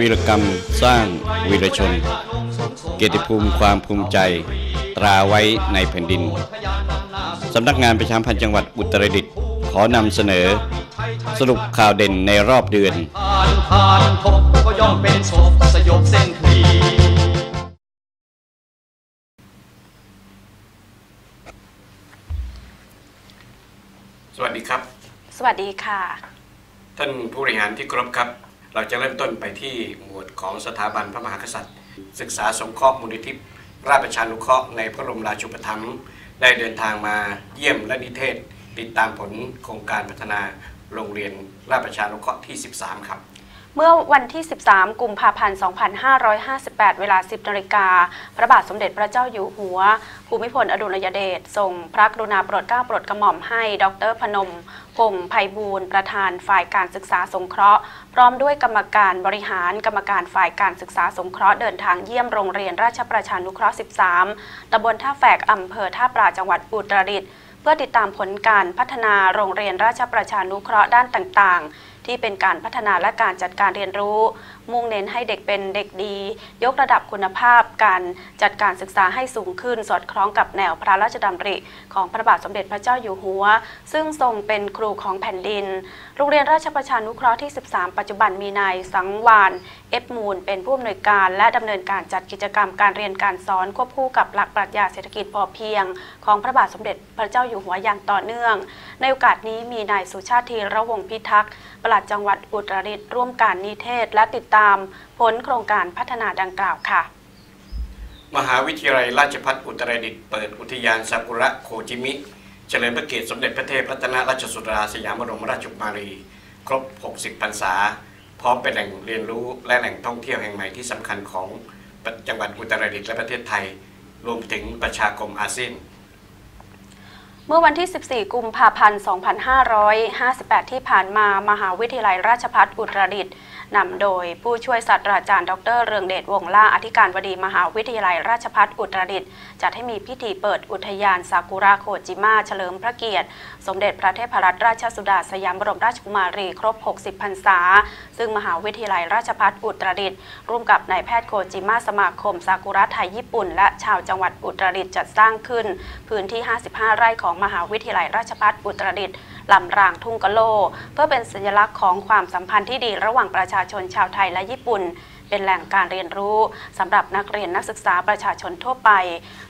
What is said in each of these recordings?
วีรกรรมสร้างวีรชน เกียรติภูมิความภูมิใจ ตราไว้ในแผ่นดิน สำนักงานประชาพันธ์จังหวัดอุตรดิตถ์ขอนำเสนอ สรุปข่าวเด่นในรอบเดือนผ่านผ่านทบก็ย่อมเป็นศพสยบเส้นคดีสวัสดีครับ สวัสดีค่ะ ท่านผู้บริหารที่เคารพครับ เราจะเริ่มต้นไปที่หมวดของสถาบันพระมหากษัตริย์ ศึกษาสงเคราะห์มูลนิธิราชประชานุเคราะห์ในพระบรมราชูปถัมภ์ได้เดินทางมาเยี่ยมและนิเทศ ติดตามผลโครงการพัฒนาโรงเรียนราชประชานุเคราะห์ที่ 13 ครับ เมื่อวันที่ 13 กุมภาพันธ์ 2558 เวลา 10นาฬิกา พระบาทสมเด็จพระเจ้าอยู่หัว ภูมิพลอดุลยเดชทรงพระกรุณาโปรดเกล้าโปรดกระหม่อมให้ ดรพนม พงษ์ไพบูลย์ประธานฝ่ายการศึกษาสงเคราะห์ พร้อมด้วยกรรมการบริหารกรรมการฝ่ายการศึกษาสงเคราะห์เดินทางเยี่ยมโรงเรียนราชประชานุเคราะห์ 13 ตำบลท่าแฝกอำเภอท่าปราจังหวัดอุตรดิตถ์เพื่อติดตามผลการพัฒนาโรงเรียนราชประชานุเคราะห์ด้านต่างๆ ที่เป็นการพัฒนาและการจัดการเรียนรู้มุ่งเน้นให้เด็กเป็นเด็กดี ยกระดับคุณภาพการจัดการศึกษาให้สูงขึ้น สอดคล้องกับแนวพระราชดำริ ของพระบาทสมเด็จพระเจ้าอยู่หัว ซึ่งทรงเป็นครูของแผ่นดิน โรงเรียนราชประชานุเคราะห์ที่ 13 ปัจจุบันมีนายสังวานเอฟมูล เป็นผู้อำนวยการ และดำเนินการจัดกิจกรรมการเรียนการสอนควบคู่กับหลักปรัชญาเศรษฐกิจพอเพียง ของพระบาทสมเด็จพระเจ้าอยู่หัวอย่างต่อเนื่อง ในโอกาสนี้มีนายสุชาติธีระวงพิทักษ์ปลัดจังหวัดอุตรดิตถ์ร่วมการนิเทศและติดตามผลโครงการพัฒนาดังกล่าวค่ะ มหาวิทยาลัยราชภัฏอุตรดิตถ์เปิดอุทยานซากุระโคจิมิ เฉลิมพระเกียรติสมเด็จพระเทพรัตนราชสุดาสยามบรมราชกุมารี ครบ 60 พรรษา พร้อมเป็นแหล่งเรียนรู้และแหล่งท่องเที่ยวแห่งใหม่ที่สำคัญของจังหวัดอุตรดิตถ์และประเทศไทย รวมถึงประชาคมอาเซียนเมื่อวันที่ 14 กุมภาพันธ์ 2558 ที่ผ่านมา มหาวิทยาลัยราชภัฏอุตรดิตถ์ นำโดยผู้ช่วยศาสตราจารย์ ดร เรืองเดชวงล่าอธิการบดีมหาวิทยาลัยราชภัฏอุตรดิตถ์จัดให้มีพิธีเปิดอุทยานซากุระโคจิมะเฉลิมพระเกียรติ สมเด็จพระเทพรัตนราชสุดาสยามบรมราชกุมารีครบ 60 พรรษา ซึ่งมหาวิทยาลัยราชภัฏอุตรดิตถ์ร่วมกับนายแพทย์โคจิมะสมาคมซากุระไทยญี่ปุ่น และชาวจังหวัดอุตรดิตถ์จัดสร้างขึ้น พื้นที่ 55 ไร่ของมหาวิทยาลัยราชภัฏอุตรดิตถ์ ลำรางทุ่งกะโล เพื่อเป็นสัญลักษณ์ของความสัมพันธ์ที่ดีระหว่างประชาชนชาวไทยและญี่ปุ่น เป็นแหล่งการเรียนรู้สำหรับนักเรียนนักศึกษาประชาชนทั่วไป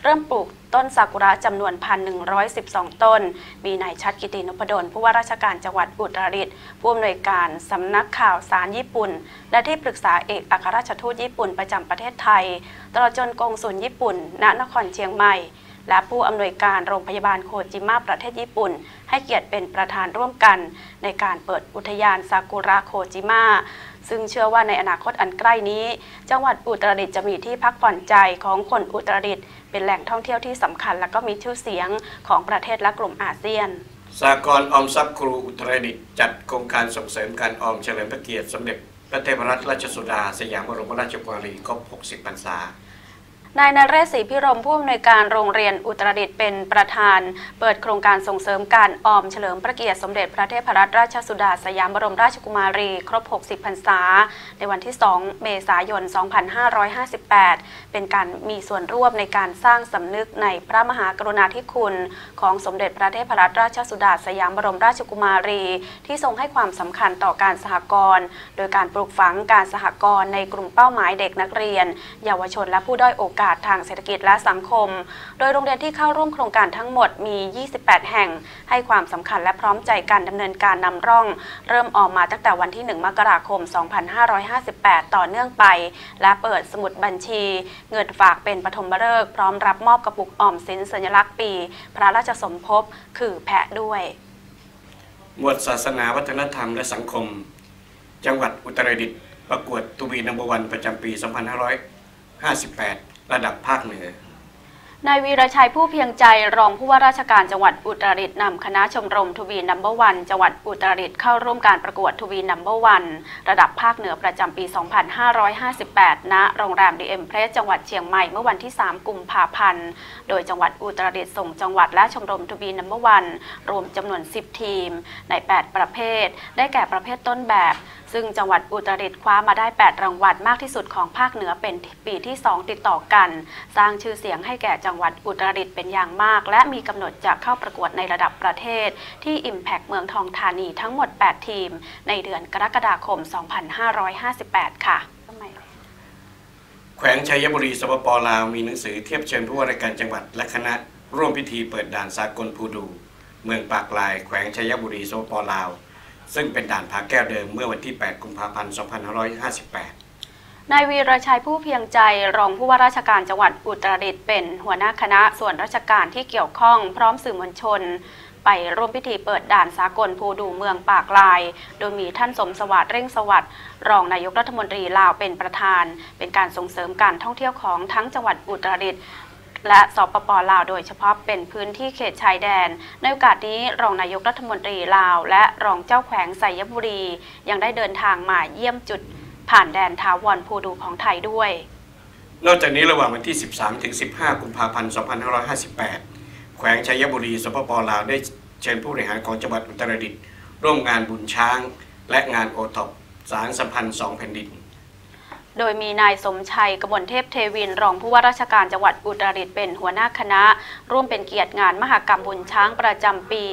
เริ่มปลูกต้นซากุระจำนวน 1,112 ต้น มีนายชัดกิตินพดลผู้ว่าราชการจังหวัดอุตรดิตถ์ผู้อำนวยการสำนักข่าวสารญี่ปุ่น และที่ปรึกษาเอกอัครราชทูตญี่ปุ่นประจำประเทศไทย ตลอดจนกงสุลญี่ปุ่น ณนครเชียงใหม่ และผู้อำนวยการโรงพยาบาลโคจิมะประเทศญี่ปุ่น ให้เกียรติเป็นประธานร่วมกัน ในการเปิดอุทยานซากุระโคจิมะซึ่งเชื่อว่าในอนาคตอันใกล้นี้ จังหวัดอุตรดิตถ์จะมีที่พักผ่อนใจของคนอุตรดิตถ์เป็นแหล่งท่องเที่ยวที่สำคัญ และก็มีชื่อเสียงของประเทศและกลุ่มอาเซียนสากลออมทรัพย์ครูอุตรดิตถ์จัดโครงการส่งเสริมการออมเฉลิมพระเกียรติสมเด็จพระเทพรัตนราชสุดา สยามบรมราชกุมารีครบ 60 พรรษา นายนเรศศรีพิรมผู้อำนวยการโรงเรียนอุตรดิตเป็นประธาน เปิดโครงการส่งเสริมการออมเฉลิมพระเกียรติสมเด็จพระเทพรัตนราชสุดาสยามบรมราชกุมารี ครบ 60 พรรษา ในวันที่ 2 เมษายน 2558 เป็นการมีส่วนร่วมในการสร้างสำนึกในพระมหากรุณาธิคุณ ของสมเด็จพระเทพรัตนราชสุดาสยามบรมราชกุมารี ที่ทรงให้ความสำคัญต่อการสหกรณ์โดยการปลูกฝังการสหกรณ์ในกลุ่มเป้าหมายเด็กนักเรียน เยาวชนและผู้ด้อยโอกาสทางเศรษฐกิจและสังคม โดยโรงเรียนที่เข้าร่วมโครงการทั้งหมดมี 28 แห่ง ให้ความสำคัญและพร้อมใจการดำเนินการนำร่อง เริ่มออกมาตั้งแต่วันที่ 1 มกราคม 2558 ต่อเนื่องไป และเปิดสมุดบัญชี เงินฝากเป็นปฐมฤกษ์พร้อมรับมอบกระปุกออมสินสัญลักษณ์ปี พระราชสมภพคือแพะด้วย หมวดศาสนาวัฒนธรรมและสังคม จังหวัดอุตรดิตถ์ประกวดตูบีนัมเบอร์วันประจำปี 2558 ระดับภาคเหนือนายวีรชัยผู้เพียงใจรองผู้ว่าราชการจังหวัดอุตรดิตถ์นำคณะชมรมทวีนัมเบอร์วันจังหวัดอุตรดิตถ์เข้าร่วมการประกวดทวีนัมเบอร์วันระดับภาคเหนือประจำปี 2558 ณ โรงแรมดีเอ็มเพรสจังหวัดเชียงใหม่เมื่อวันที่ 3 กุมภาพันธ์ โดยจังหวัดอุตรดิตถ์ส่งจังหวัดและชมรมทวีนัมเบอร์วันรวมจำนวน 10 ทีม ใน 8 ประเภท ได้แก่ประเภทต้นแบบ ซึ่งจังหวัดอุตรดิตถ์คว้ามาได้ 8 รางวัลมากที่สุดของภาคเหนือเป็นปีที่ 2 ติดต่อกัน สร้างชื่อเสียงให้แก่จังหวัดอุตรดิตถ์เป็นอย่างมาก และมีกำหนดจะเข้าประกวดในระดับประเทศ ที่ Impact เมืองทองธานีทั้งหมด 8 ทีม ในเดือนกรกฎาคม 2558 ค่ะแขวงชัยบุรีสปปลาวมีหนังสือเทียบเชิญผู้ว่าราชการจังหวัดและคณะร่วมพิธีเปิดด่านสากลภูดู เมืองปากลายแขวงชัยบุรีสปปลาว ซึ่งเป็นด่านผาแก้วเดิมเมื่อวันที่ 8 กุมภาพันธ์ 2558 นายวีรชัยผู้เพียงใจรองผู้ว่าราชการจังหวัดอุตรดิตถ์เป็นหัวหน้าคณะส่วนราชการที่เกี่ยวข้องพร้อมสื่อมวลชน ไปร่วมพิธีเปิดด่านสากลภูดูเมืองปากลาย โดยมีท่านสมสวัสดิ์เร่งสวัสดิ์รองนายกรัฐมนตรีลาวเป็นประธาน เป็นการส่งเสริมการท่องเที่ยวของทั้งจังหวัดอุตรดิตถ์ และสปปลาวโดยเฉพาะเป็นพื้นที่เขตชายแดน ในโอกาสนี้รองนายกรัฐมนตรีลาว และรองเจ้าแขวงไสยบุรี ยังได้เดินทางมาเยี่ยมจุด ผ่านแดนทาวรภูดูของไทยด้วย นอกจากนี้ระหว่างวันที่ 13ถึง15 กุมภาพันธ์ 2558 แขวงชัยบุรีสปปลาวได้เชิญผู้บริหารของจังหวัดอุตรดิตถ์ร่วมงานบุญช้าง และงานโอท็อปสารสัมพันธ์สองแผ่นดิน โดยมีนายสมชัยกมลเทพเทวิน รองผู้ว่าราชการจังหวัดอุตรดิตถ์เป็นหัวหน้าคณะ ร่วมเป็นเกียรติงานมหกรรมบุญช้างประจำปี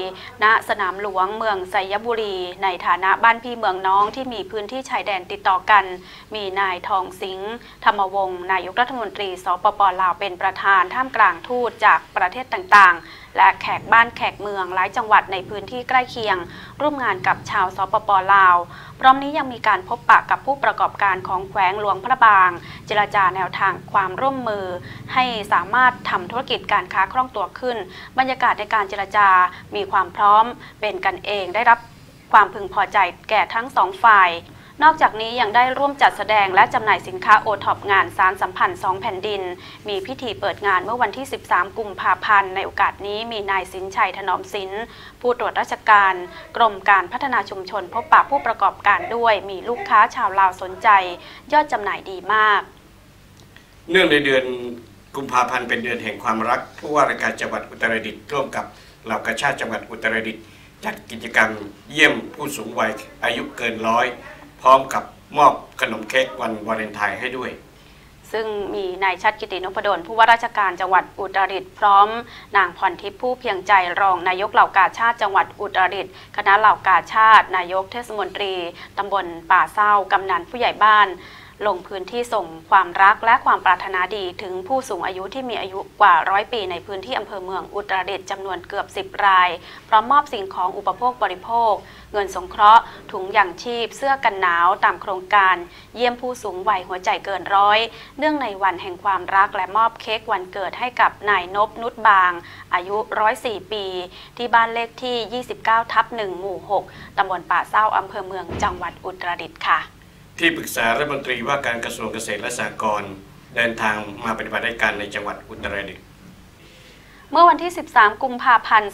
ณสนามหลวงเมืองไสยบุรี ในฐานะบ้านพี่เมืองน้องที่มีพื้นที่ชายแดนติดต่อกัน มีนายทองสิงห์ธรรมวงศ์นายกรัฐมนตรีสปปลาวเป็นประธานท่ามกลางทูตจากประเทศต่างๆ และแขกบ้านแขกเมืองหลายจังหวัดในพื้นที่ใกล้เคียง ร่วมงานกับชาวสปปลาว พร้อมนี้ยังมีการพบปะกับผู้ประกอบการของแขวงหลวงพระบาง เจรจาแนวทางความร่วมมือ ให้สามารถทำธุรกิจการค้าคล่องตัวขึ้น บรรยากาศในการเจรจา มีความพร้อมเป็นกันเองได้รับความพึงพอใจแก่ทั้งสองฝ่าย นอกจากนี้ยังได้ร่วมจัดแสดงและจำหน่ายสินค้าโอท็อปงานสารสัมพันธ์สองแผ่นดิน มีพิธีเปิดงานเมื่อวันที่ 13 กุมภาพันธ์ ในโอกาสนี้มีนายสินชัยถนอมสินผู้ตรวจราชการ กรมการพัฒนาชุมชนพบปะผู้ประกอบการด้วย มีลูกค้าชาวลาวสนใจ ยอดจำหน่ายดีมาก เนื่องในเดือนกุมภาพันธ์เป็นเดือนแห่งความรักผู้ว่าราชการจังหวัดอุตรดิตถ์ร่วมกับเหล่ากาชาติจังหวัดอุตรดิตถ์จัดกิจกรรมเยี่ยมผู้สูงวัยอายุเกินร้อย พร้อมกับมอบขนมเค้กวันวาเลนไทน์ให้ด้วย ซึ่งมีนายชัดกิตินพดลผู้ว่าราชการจังหวัดอุตรดิตถ์พร้อม นางพรทิพย์ผู้เพียงใจรองนายกเหล่ากาชาติจังหวัดอุตรดิตถ์คณะเหล่ากาชาติ นายกเทศมนตรีตำบลป่าเศร้ากำนันผู้ใหญ่บ้าน ลงพื้นที่ส่งความรักและความปรารถนาดีถึงผู้สูงอายุที่มีอายุกว่าร้อยปีในพื้นที่อำเภอเมืองอุตรดิตถ์จำนวนเกือบ 10 ราย พร้อมมอบสิ่งของอุปโภคบริโภค เงินสงเคราะห์ ถุงยางชีพ เสื้อกันหนาวตามโครงการ เยี่ยมผู้สูงวัยหัวใจเกินร้อย เนื่องในวันแห่งความรักและมอบเค้กวันเกิดให้กับนายนบนุชบาง อายุ 104 ปี ที่บ้านเลขที่ 29 ทับ1หมู่ 6ตำบลป่าเศร้าอำเภอเมืองจังหวัดอุตรดิตถ์ค่ะ ที่ปรึกษารัฐมนตรีว่าการกระทรวงเกษตรและสหกรณ์เดินทางมาปฏิบัติราชการในจังหวัดอุตรดิตถ์ เมื่อวันที่ 13 กุมภาพันธ์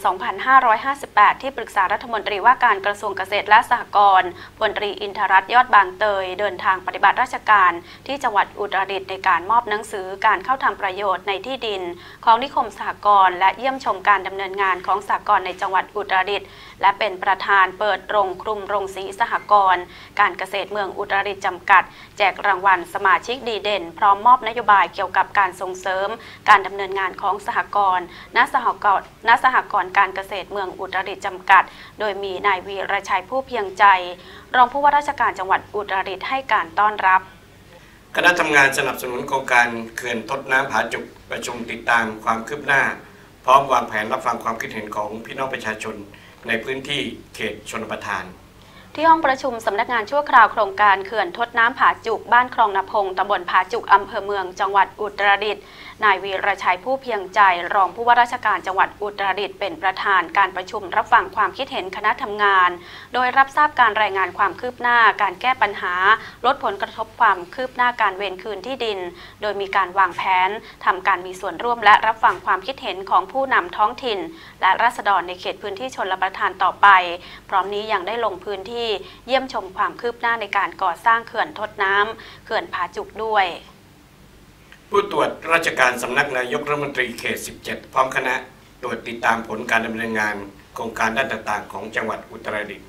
2558 ที่ปรึกษารัฐมนตรีว่าการกระทรวงเกษตรและสหกรณ์พลตรีอินทรัตน์ยอดบางเตย เดินทางปฏิบัติราชการที่จังหวัดอุตรดิตถ์ในการมอบหนังสือการเข้าทำประโยชน์ในที่ดิน ของนิคมสหกรณ์และเยี่ยมชมการดำเนินงานของสหกรณ์ในจังหวัดอุตรดิตถ์และเป็นประธานเปิดโรงคลุมโรงสีสหกรณ์การเกษตรเมืองอุตรดิตถ์จำกัด แจกรางวัลสมาชิกดีเด่น พร้อมมอบนโยบายเกี่ยวกับการส่งเสริม การดำเนินงานของสหกรณ์ณสหกรณ์ณสหกรณ์การเกษตรเมืองอุตรดิตถ์จำกัด โดยมีนายวีรชัยผู้เพียงใจ รองผู้ว่าราชการจังหวัดอุตรดิตถ์ให้การต้อนรับคณะทำงานสนับสนุนโครงการเขื่อนทดน้ำผาจุกประชุมติดตามความคืบหน้า พร้อมวางแผนรับฟังความคิดเห็นของพี่น้องประชาชนในพื้นที่เขตชนประทาน ที่ห้องประชุมสำนักงานชั่วคราวโครงการเขื่อนทดน้ำผาจุกบ้านคลองนพงตำบลผาจุกอำเภอเมืองจังหวัดอุตรดิตถ์ นายวีรชัยผู้เพียงใจ รองผู้ว่าราชการจังหวัดอุตรดิตถ์เป็นประธานการประชุมรับฟังความคิดเห็นคณะทำงาน โดยรับทราบการรายงานความคืบหน้า การแก้ปัญหา ลดผลกระทบความคืบหน้าการเวรคืนที่ดิน โดยมีการวางแผนทำการมีส่วนร่วมและรับฟังความคิดเห็นของผู้นำท้องถิ่น และราษฎรในเขตพื้นที่ชนรับประทานต่อไป พร้อมนี้ยังได้ลงพื้นที่เยี่ยมชมความคืบหน้าในการก่อสร้างเขื่อนทดน้ำเขื่อนผาจุกด้วย ผู้ตรวจราชการสำนักนายกรัฐมนตรีเขต 17 พร้อมคณะตรวจติดตามผลการดำเนินงานโครงการด้านต่างๆ ของจังหวัดอุตรดิตถ์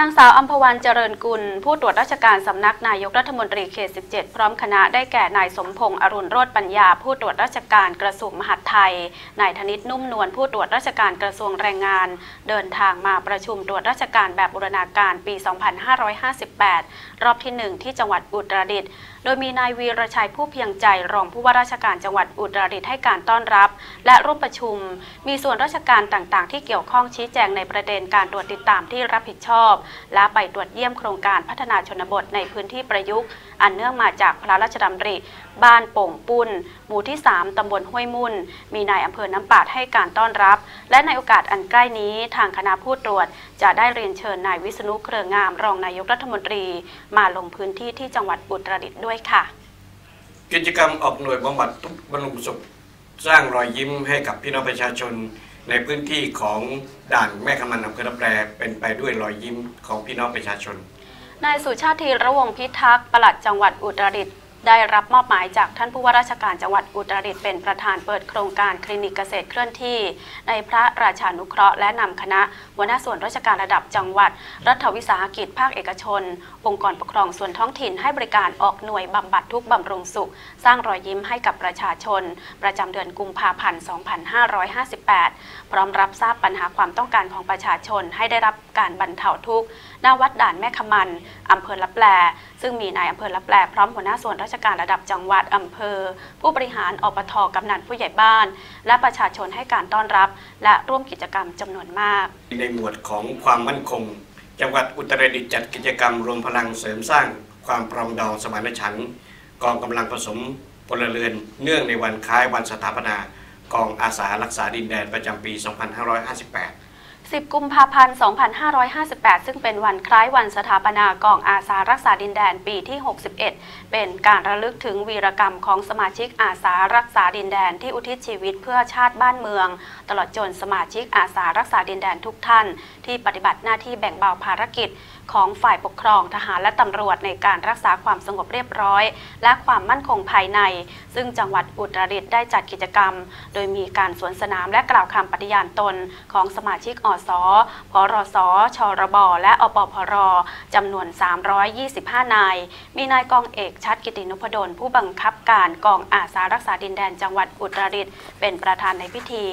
นางสาวอัมพวันเจริญกุล ผู้ตรวจราชการสำนักนายกรัฐมนตรีเขต 17 พร้อมคณะได้แก่นายสมพงษ์อรุณโรธปัญญา ผู้ตรวจราชการกระทรวงมหาดไทย นายธนิตนุ่มนวลผู้ตรวจราชการกระทรวงแรงงาน เดินทางมาประชุมตรวจราชการแบบบูรณาการปี 2558 รอบที่ 1 ที่จังหวัดอุตรดิตถ์โดยมีนายวีรชัยผู้เพียงใจรองผู้ว่าราชการจังหวัดอุตรดิตถ์ให้การต้อนรับ และร่วมประชุม มีส่วนราชการต่างๆ ที่เกี่ยวข้องชี้แจงในประเด็นการตรวจติดตามที่รับผิดชอบและไปตรวจเยี่ยมโครงการพัฒนาชนบทในพื้นที่ประยุกต์ อันเนื่องมาจากพระราชดำริ บ้านโป่งปุ้น หมู่ที่ 3 ตำบลห้วยมุ่น มีนายอำเภอน้ำปาดให้การต้อนรับ และในโอกาสอันใกล้นี้ทางคณะผู้ตรวจ จะได้เรียนเชิญนายวิษณุเครืองามรองนายกรัฐมนตรี มาลงพื้นที่ที่จังหวัดอุตรดิตถ์ด้วยค่ะ กิจกรรมออกหน่วยบำบัดทุกบรรลุสุขสร้างรอยยิ้มให้กับพี่น้องประชาชน ในพื้นที่ของด่านแม่ขมันอำเภอรับแรเป็นไปด้วยรอยยิ้มของพี่น้องประชาชน นายสุชาติธีระวงพิทักษ์ปลัดจังหวัดอุตรดิตถ์ ได้รับมอบหมายจากท่านผู้ว่าราชการจังหวัดอุตรดิตถ์เป็นประธานเปิดโครงการคลินิกเกษตรเคลื่อนที่ ในพระราชานุเคราะห์และนำคณะหัวหน้าส่วนราชการระดับจังหวัด รัฐวิสาหกิจภาคเอกชน องค์กรปกครองส่วนท้องถิ่นให้บริการออกหน่วยบำบัดทุกข์บำรุงสุข สร้างรอยยิ้มให้กับประชาชน ประจำเดือนกุมภาพันธ์ 2558 พร้อมรับทราบปัญหาความต้องการของประชาชนให้ได้รับการบรรเทาทุกข์หน้าวัดด่านแม่ขมันอำเภอละแปล ซึ่งมีนายอำเภอละแปลพร้อมหัวหน้าส่วนราชการระดับจังหวัดอำเภอ ผู้บริหารอปทกำนันผู้ใหญ่บ้าน และประชาชนให้การต้อนรับ และร่วมกิจกรรมจำนวนมาก ในหมวดของความมั่นคง จังหวัดอุตรดิตถ์จัดกิจกรรมรวมพลังเสริมสร้าง ความปรองดองสมานฉันท์กองกำลังผสมพลเรือน เนื่องในวันคล้ายวันสถาปนากองอาสารักษาดินแดนประจำปี 2558 10 กุมภาพันธ์ 2558 ซึ่งเป็นวันคล้ายวันสถาปนากองอาสารักษาดินแดนปีที่ 61 เป็นการระลึกถึงวีรกรรมของสมาชิกอาสารักษาดินแดนที่อุทิศชีวิตเพื่อชาติบ้านเมือง ตลอดจนสมาชิกอาสารักษาดินแดนทุกท่าน ที่ปฏิบัติหน้าที่แบ่งเบาภารกิจ ของฝ่ายปกครองทหารและตำรวจในการรักษาความสงบเรียบร้อย และความมั่นคงภายใน ซึ่งจังหวัดอุตรดิตถ์ได้จัดกิจกรรม โดยมีการสวนสนามและกล่าวคำปฏิญาณตนของสมาชิกอสพรสชรบ และอปพรจำนวน 325 นาย มีนายกองเอกชัดกิตินุพดลผู้บังคับการกองอาสารักษาดินแดนจังหวัดอุตรดิตถ์เป็นประธานในพิธี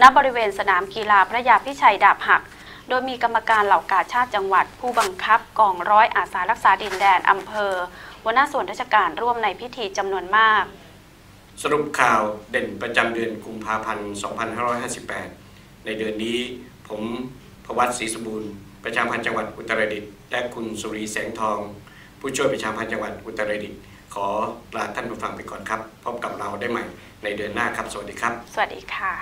ณบริเวณสนามกีฬาพระยาพิชัยดาบหัก โดยมีกรรมการเหล่ากาชาติจังหวัด ผู้บังคับกองร้อยอาสารักษาดินแดนอำเภอหัวหน้าส่วนราชการร่วมในพิธีจำนวนมาก สรุปข่าวเด่นประจำเดือนกุมภาพันธ์ 2558 ในเดือนนี้ผมพวัตศรีสมบูรณ์ประชาพันธ์จังหวัดอุตรดิตถ์และคุณสุรีแสงทอง ผู้ช่วยประชาพันธ์จังหวัดอุตรดิตถ์ขอลาท่านผู้ฟังไปก่อนครับ พบกับเราได้ใหม่ในเดือนหน้าครับ สวัสดีครับ สวัสดีค่ะ